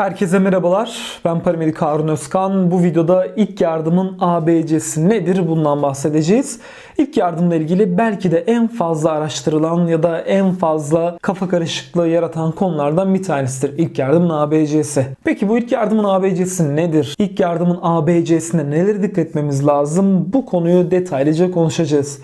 Herkese merhabalar. Ben paramedik Harun Özkan. Bu videoda ilk yardımın ABC'si nedir bundan bahsedeceğiz. İlk yardımla ilgili belki de en fazla araştırılan ya da en fazla kafa karışıklığı yaratan konulardan bir tanesidir. İlk yardımın ABC'si. Peki bu ilk yardımın ABC'si nedir? İlk yardımın ABC'sine neleri dikkat etmemiz lazım? Bu konuyu detaylıca konuşacağız.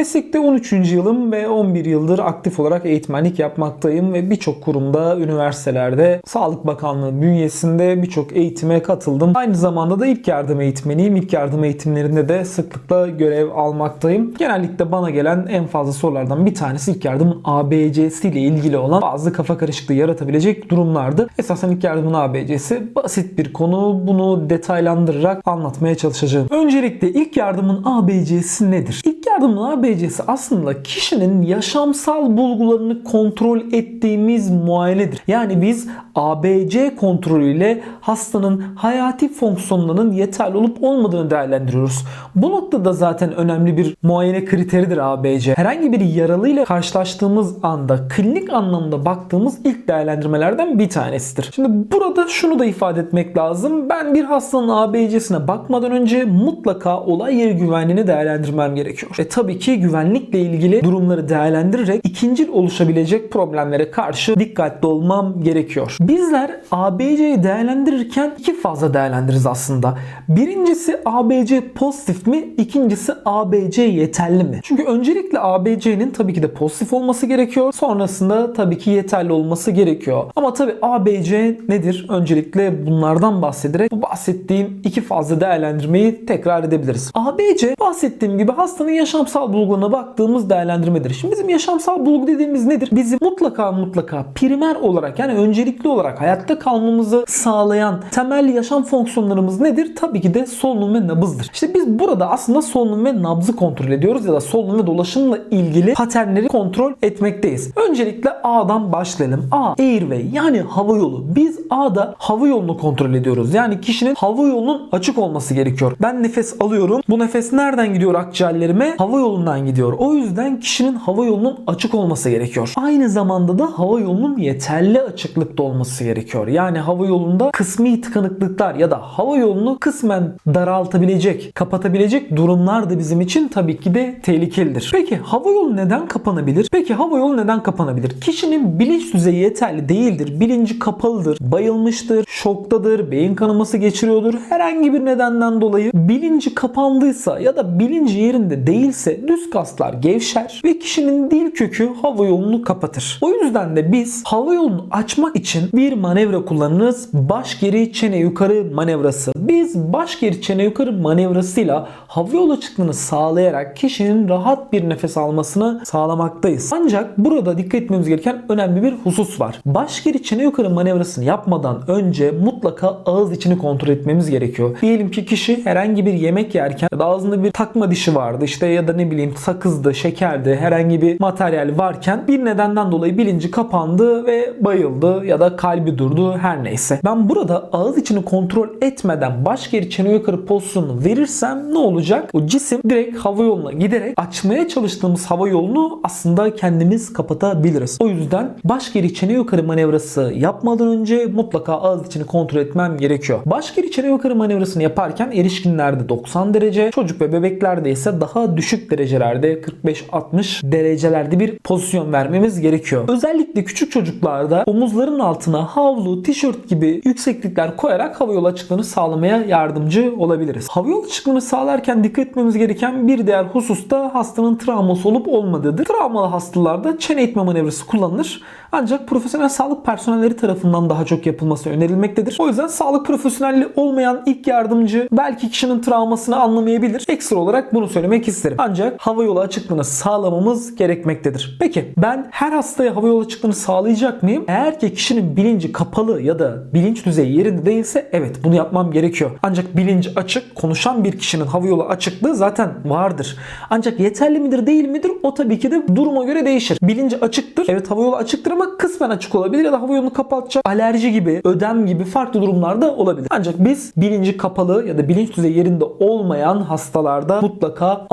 Meslekte 13. yılım ve 11 yıldır aktif olarak eğitmenlik yapmaktayım ve birçok kurumda, üniversitelerde, Sağlık Bakanlığı bünyesinde birçok eğitime katıldım. Aynı zamanda da ilk yardım eğitmeniyim. İlk yardım eğitimlerinde de sıklıkla görev almaktayım. Genellikle bana gelen en fazla sorulardan bir tanesi ilk yardımın ABC'si ile ilgili olan bazı kafa karışıklığı yaratabilecek durumlardı. Esasen ilk yardımın ABC'si basit bir konu. Bunu detaylandırarak anlatmaya çalışacağım. Öncelikle ilk yardımın ABC'si nedir? İlk yardımın ABC'si aslında kişinin yaşamsal bulgularını kontrol ettiğimiz muayenedir. Yani biz ABC kontrolüyle hastanın hayati fonksiyonlarının yeterli olup olmadığını değerlendiriyoruz. Bu noktada zaten önemli bir muayene kriteridir ABC. Herhangi bir yaralıyla karşılaştığımız anda klinik anlamda baktığımız ilk değerlendirmelerden bir tanesidir. Şimdi burada şunu da ifade etmek lazım. Ben bir hastanın ABC'sine bakmadan önce mutlaka olay yeri güvenliğini değerlendirmem gerekiyor. E tabii ki güvenlikle ilgili durumları değerlendirerek ikincil oluşabilecek problemlere karşı dikkatli olmam gerekiyor. Bizler ABC'yi değerlendirirken iki fazla değerlendiririz aslında. Birincisi ABC pozitif mi? İkincisi ABC yeterli mi? Çünkü öncelikle ABC'nin tabii ki de pozitif olması gerekiyor. Sonrasında tabii ki yeterli olması gerekiyor. Ama tabii ABC nedir? Öncelikle bunlardan bahsederek bu bahsettiğim iki fazla değerlendirmeyi tekrar edebiliriz. ABC bahsettiğim gibi hastanın yaşamsal bulgularına baktığımız değerlendirmedir. Şimdi bizim yaşamsal bulgu dediğimiz nedir? Bizim mutlaka mutlaka primer olarak yani öncelikli olarak hayatta kalmamızı sağlayan temel yaşam fonksiyonlarımız nedir? Tabii ki de solunum ve nabızdır. İşte biz burada aslında solunum ve nabzı kontrol ediyoruz ya da solunum ve dolaşımla ilgili paternleri kontrol etmekteyiz. Öncelikle A'dan başlayalım. A airway yani hava yolu. Biz A'da hava yolunu kontrol ediyoruz. Yani kişinin hava yolunun açık olması gerekiyor. Ben nefes alıyorum. Bu nefes nereden gidiyor akciğerlerime? Hava yolundan gidiyor. O yüzden kişinin hava yolunun açık olması gerekiyor. Aynı zamanda da hava yolunun yeterli açıklıkta olması gerekiyor. Yani hava yolunda kısmi tıkanıklıklar ya da hava yolunu kısmen daraltabilecek, kapatabilecek durumlar da bizim için tabii ki de tehlikelidir. Peki hava yolu neden kapanabilir? Peki hava yolu neden kapanabilir? Kişinin bilinç düzeyi yeterli değildir. Bilinci kapalıdır, bayılmıştır, şoktadır, beyin kanaması geçiriyordur. Herhangi bir nedenden dolayı bilinci kapandıysa ya da bilinci yerinde değilse düz kaslar gevşer ve kişinin dil kökü hava yolunu kapatır. O yüzden de biz hava yolunu açmak için bir manevra kullanırız. Baş geri çene yukarı manevrası. Biz baş geri çene yukarı manevrasıyla hava yolu açıklığını sağlayarak kişinin rahat bir nefes almasını sağlamaktayız. Ancak burada dikkat etmemiz gereken önemli bir husus var. Baş geri çene yukarı manevrasını yapmadan önce mutlaka ağız içini kontrol etmemiz gerekiyor. Diyelim ki kişi herhangi bir yemek yerken ya da ağzında bir takma dişi vardı işte ya da ne bileyim sakızdı, şekerdi, herhangi bir materyal varken bir nedenden dolayı bilinci kapandı ve bayıldı ya da kalbi durdu her neyse. Ben burada ağız içini kontrol etmeden baş geri çene yukarı pozisyonunu verirsem ne olacak? O cisim direkt hava yoluna giderek açmaya çalıştığımız hava yolunu aslında kendimiz kapatabiliriz. O yüzden baş geri çene yukarı manevrası yapmadan önce mutlaka ağız içini kontrol etmem gerekiyor. Baş geri çene yukarı manevrasını yaparken erişkinlerde 90 derece, çocuk ve bebeklerde ise daha düşük derecelerde 45-60 derecelerde bir pozisyon vermemiz gerekiyor. Özellikle küçük çocuklarda omuzların altına havlu, tişört gibi yükseklikler koyarak hava yolu açıklığını sağlamaya yardımcı olabiliriz. Hava yolu açıklığını sağlarken dikkat etmemiz gereken bir diğer husus da hastanın travması olup olmadığıdır. Travmalı hastalarda çene itme manevrası kullanılır. Ancak profesyonel sağlık personelleri tarafından daha çok yapılması önerilmektedir. O yüzden sağlık profesyonelliği olmayan ilk yardımcı belki kişinin travmasını anlamayabilir. Ekstra olarak bunu söylemek isterim. Ancak hava yolu açıklığını sağlamamız gerekmektedir. Peki ben her hastaya hava yolu açıklığını sağlayacak mıyım? Eğer ki kişinin bilinci kapalı ya da bilinç düzeyi yerinde değilse evet bunu yapmam gerekiyor. Ancak bilinci açık konuşan bir kişinin hava yolu açıklığı zaten vardır. Ancak yeterli midir değil midir o tabii ki de duruma göre değişir. Bilinci açıktır. Evet hava yolu açıktır ama kısmen açık olabilir ya da hava yolunu kapatacak alerji gibi, ödem gibi farklı durumlarda olabilir. Ancak biz bilinci kapalı ya da bilinç düzeyi yerinde olmayan hastalarda mutlaka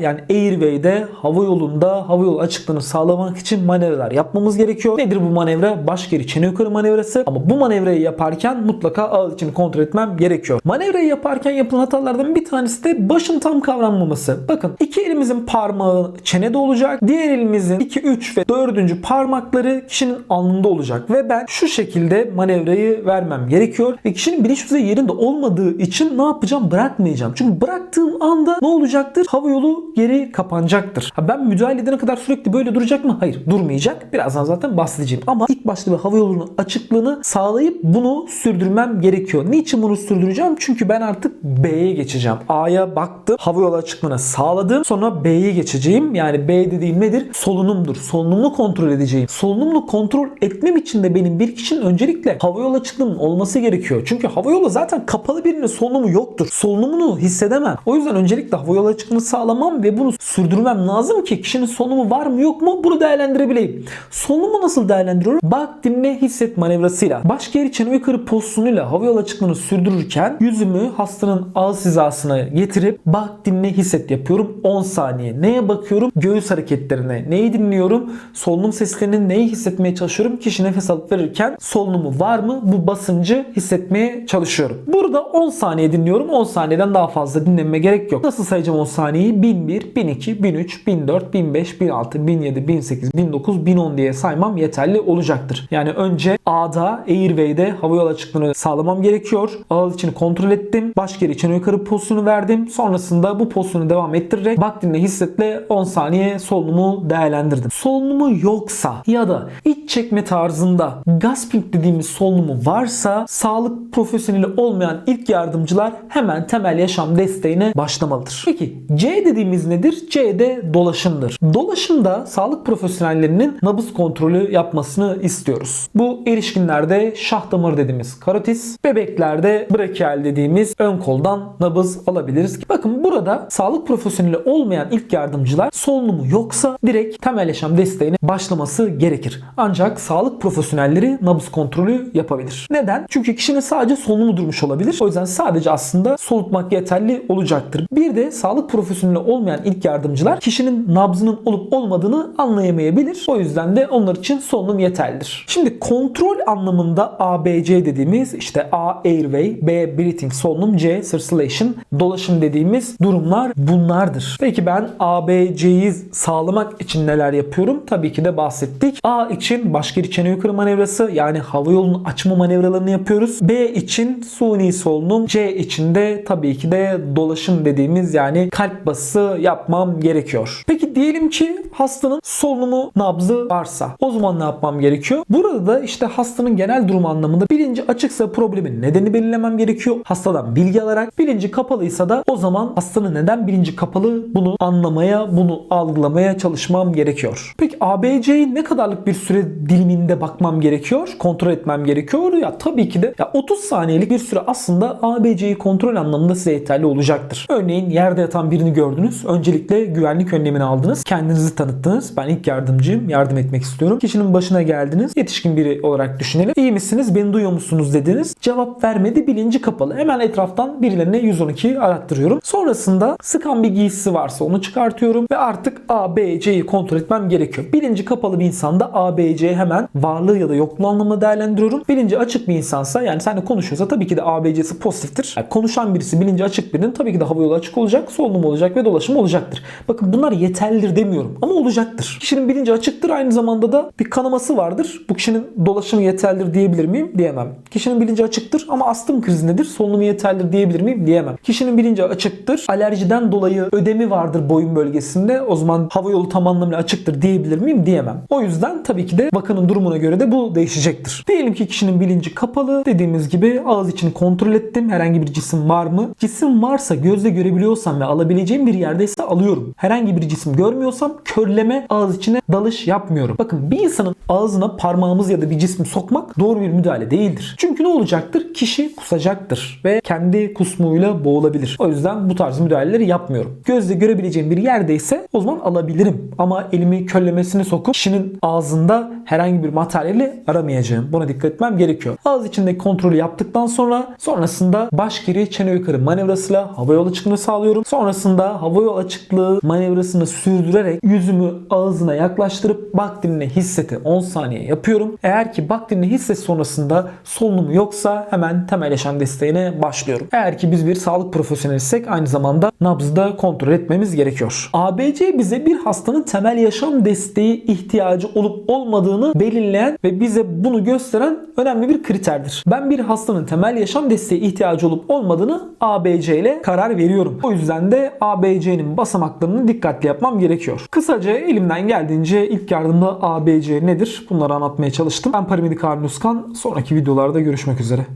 Yani Airway'de hava yolunda hava yolu açıklığını sağlamak için manevralar yapmamız gerekiyor. Nedir bu manevra? Baş geri çene yukarı manevrası. Ama bu manevrayı yaparken mutlaka ağız içini kontrol etmem gerekiyor. Manevrayı yaparken yapılan hatalardan bir tanesi de başın tam kavranmaması. Bakın iki elimizin parmağı çenede olacak. Diğer elimizin 2, 3 ve 4. parmakları kişinin alnında olacak. Ve ben şu şekilde manevrayı vermem gerekiyor. Ve kişinin bilinç düzeyi yerinde olmadığı için ne yapacağım? Bırakmayacağım. Çünkü bıraktığım anda ne olacaktır? Hava yolu geri kapanacaktır. Ha ben müdahale edene kadar sürekli böyle duracak mı? Hayır durmayacak. Birazdan zaten bahsedeceğim. Ama ilk başta bir hava yolunun açıklığını sağlayıp bunu sürdürmem gerekiyor. Niçin bunu sürdüreceğim? Çünkü ben artık B'ye geçeceğim. A'ya baktım. Hava yolu açıklığını sağladım. Sonra B'ye geçeceğim. Yani B dediğim nedir? Solunumdur. Solunumlu kontrol edeceğim. Solunumlu kontrol etmem için de benim bir kişinin öncelikle hava yolu açıklığının olması gerekiyor. Çünkü hava yolu zaten kapalı birinin solunumu yoktur. Solunumunu hissedemem. O yüzden öncelikle hava yolu açıklığını sağlamam ve bunu sürdürmem lazım ki kişinin solunumu var mı yok mu bunu değerlendirebileyim. Solunumu nasıl değerlendiriyorum? Bak dinle hisset manevrasıyla. Baş geri çene yukarı pozisyonuyla hava yolu açıklığını sürdürürken yüzümü hastanın ağız hizasına getirip bak dinle hisset yapıyorum 10 saniye. Neye bakıyorum? Göğüs hareketlerine. Neyi dinliyorum? Solunum seslerini neyi hissetmeye çalışıyorum? Kişi nefes alıp verirken solunumu var mı? Bu basıncı hissetmeye çalışıyorum. Burada 10 saniye dinliyorum. 10 saniyeden daha fazla dinlememe gerek yok. Nasıl sayacağım 10 saniyeyi? 1001, 1002, 1003, 1004, 1005, 1006, 1007, 1008, 1009, 1010 diye saymam yeterli olacaktır. Yani önce A'da Airway'de hava yolu açıklığını sağlamam gerekiyor. Ağız içini kontrol ettim. Baş geri içine yukarı pozisyonu verdim. Sonrasında bu pozisyonu devam ettirerek bak dinle hissetle 10 saniye solunumu değerlendirdim. Solunumu yoksa ya da iç çekme tarzında gasping dediğimiz solunumu varsa sağlık profesyoneli olmayan ilk yardımcılar hemen temel yaşam desteğine başlamalıdır. Peki C dediğimiz nedir? C de dolaşımdır. Dolaşımda sağlık profesyonellerinin nabız kontrolü yapmasını istiyoruz. Bu erişkinlerde şah damarı dediğimiz karotis, bebeklerde brachial dediğimiz ön koldan nabız alabiliriz. Bakın burada sağlık profesyoneli olmayan ilk yardımcılar solunumu yoksa direkt temel yaşam desteğine başlaması gerekir. Ancak sağlık profesyonelleri nabız kontrolü yapabilir. Neden? Çünkü kişinin sadece solunumu durmuş olabilir. O yüzden sadece aslında solutmak yeterli olacaktır. Bir de sağlık profesyoneli olmayan ilk yardımcılar kişinin nabzının olup olmadığını anlayamayabilir. O yüzden de onlar için solunum yeterlidir. Şimdi kontrol anlamında ABC dediğimiz işte A airway, B breathing solunum, C circulation dolaşım dediğimiz durumlar bunlardır. Peki ben ABC'yi sağlamak için neler yapıyorum? Tabii ki de bahsettik. A için baş geri çene yukarı manevrası yani hava yolunu açma manevralarını yapıyoruz. B için suni solunum, C için de tabii ki de dolaşım dediğimiz yani kalp bası yapmam gerekiyor. Peki diyelim ki hastanın solunumu nabzı varsa o zaman ne yapmam gerekiyor? Burada da işte hastanın genel durumu anlamında bilinci açıksa problemin nedeni belirlemem gerekiyor. Hastadan bilgi alarak bilinci kapalıysa da o zaman hastanın neden bilinci kapalı bunu anlamaya, bunu algılamaya çalışmam gerekiyor. Peki ABC'yi ne kadarlık bir süre diliminde bakmam gerekiyor? Kontrol etmem gerekiyor? Ya tabii ki de ya 30 saniyelik bir süre aslında ABC'yi kontrol anlamında size yeterli olacaktır. Örneğin yerde yatan birini gördünüz. Öncelikle güvenlik önlemini aldınız. Kendinizi tanıttınız. Ben ilk yardımcıyım. Yardım etmek istiyorum. Kişinin başına geldiniz. Yetişkin biri olarak düşünelim. İyi misiniz? Beni duyuyor musunuz dediniz. Cevap vermedi. Bilinci kapalı. Hemen etraftan birilerine 112 arattırıyorum. Sonrasında sıkan bir giysisi varsa onu çıkartıyorum ve artık A, B, C'yi kontrol etmem gerekiyor. Bilinci kapalı bir insanda A, B, C hemen varlığı ya da yokluğu anlamında değerlendiriyorum. Bilinci açık bir insansa yani seninle konuşuyorsa tabii ki de A, B, C'si pozitiftir. Yani konuşan birisi bilinci açık birinin tabii ki de hava yolu açık olacak, solunum olacak ve dolaşım olacaktır. Bakın bunlar yeterlidir demiyorum ama olacaktır. Kişinin bilinci açıktır aynı zamanda da bir kanaması vardır. Bu kişinin dolaşımı yeterlidir diyebilir miyim? Diyemem. Kişinin bilinci açıktır ama astım krizindedir. Solunumu yeterlidir diyebilir miyim? Diyemem. Kişinin bilinci açıktır. Alerjiden dolayı ödemi vardır boyun bölgesinde. O zaman hava yolu tam anlamıyla açıktır diyebilir miyim? Diyemem. O yüzden tabii ki de bakanın durumuna göre de bu değişecektir. Diyelim ki kişinin bilinci kapalı. Dediğimiz gibi ağız içini kontrol ettim. Herhangi bir cisim var mı? Cisim varsa gözle görebiliyorsam ve alabileceğim bir yerdeyse alıyorum. Herhangi bir cisim görmüyorsam körleme ağız içine dalış yapmıyorum. Bakın bir insanın ağzına parmağımız ya da bir cismi sokmak doğru bir müdahale değildir. Çünkü ne olacaktır? Kişi kusacaktır ve kendi kusmuyla boğulabilir. O yüzden bu tarz müdahaleleri yapmıyorum. Gözle görebileceğim bir yerdeyse o zaman alabilirim. Ama elimi köllemesine sokup kişinin ağzında herhangi bir materyali aramayacağım. Buna dikkat etmem gerekiyor. Ağız içindeki kontrolü yaptıktan sonra sonrasında baş geri çene yukarı manevrasıyla hava yolu açıklığını sağlıyorum. Sonrasında hava yolu açıklığı manevrasını sürdürerek yüzümü ağzına yaklaştırıp bak diline hisseti 10 saniye yapıyorum. Eğer ki bak diline hisset sonrasında solunum yoksa hemen temel yaşam desteğine başlıyorum. Eğer ki biz bir sağlık profesyoneliysek aynı zamanda nabzı da kontrol etmemiz gerekiyor. ABC bize bir hastanın temel yaşam desteği ihtiyacı olup olmadığını belirleyen ve bize bunu gösteren önemli bir kriterdir. Ben bir hastanın temel yaşam desteği ihtiyacı olup olmadığını ABC ile karar veriyorum. O yüzden de ABC'nin basamaklarını dikkatli yapmam gerekiyor. Kısaca elimden geldiğince ilk yardımda ABC nedir? Bunları anlatmaya çalıştım. Ben paramedik Harun Özkan. Sonraki videolarda görüşmek üzere.